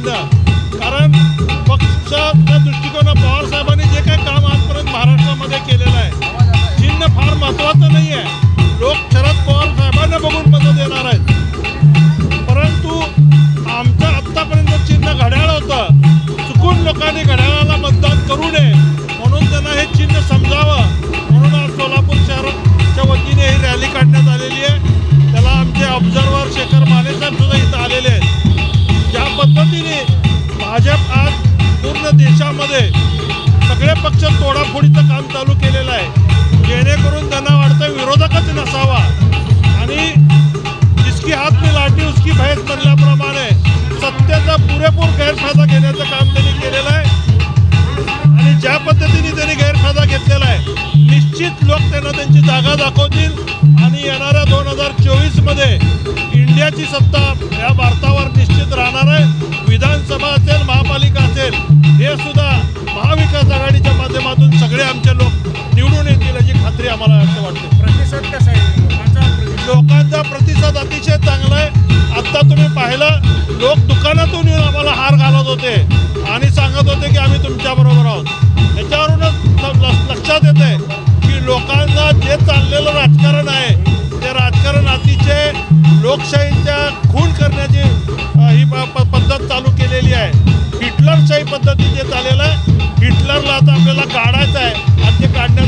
दिलं कारण पक्षाच्या दृष्टिकोना पवारसाहेबांनी जे काही काम आजपर्यंत महाराष्ट्रामध्ये केलेलं आहे चिन्ह फार महत्त्वाचं नाही आहे पद्धतीने भाजप आज पूर्ण देशामध्ये सगळे पक्ष तोडाफोडीचं काम चालू केलेलं आहे. जेणेकरून त्यांना वाटतं विरोधकच नसावा. आणि जिसकी हात मी लाठी उसकी भैस म्हणल्याप्रमाणे सत्तेचा पुरेपूर गैरफायदा घेण्याचं काम त्यांनी केलेलं आहे. आणि ज्या पद्धतीने त्यांनी गैरफायदा घेतलेला आहे निश्चित लोक त्यांना त्यांची जागा दाखवतील. आणि येणाऱ्या दोन हजार चोवीसमध्ये इंडियाची सत्ता या भारतावर निश्चित माध्यमातून सगळे आमचे लोक निवडून येतील याची खात्री आम्हाला असं वाटते. प्रतिसाद कसा आहे? लोकांचा प्रतिसाद? अतिशय चांगला आहे. आत्ता तुम्ही पाहिलं लोक दुकानातून येऊन आम्हाला हार घालत होते. आणि सांगत होते की आम्ही तुमच्याबरोबर आहोत. याच्यावरूनच लक्षात येत आहे की लोकांना जे चाललेलं राजकारण आहे ते राजकारण अतिशय लोकशाहीच्या खून करण्याची ही पद्धत चालू केलेली आहे. हिटलरशाही पद्धती जे चालेलं आहे हिटलरला आता आपल्याला काढायचं आहे आणि ते काढण्या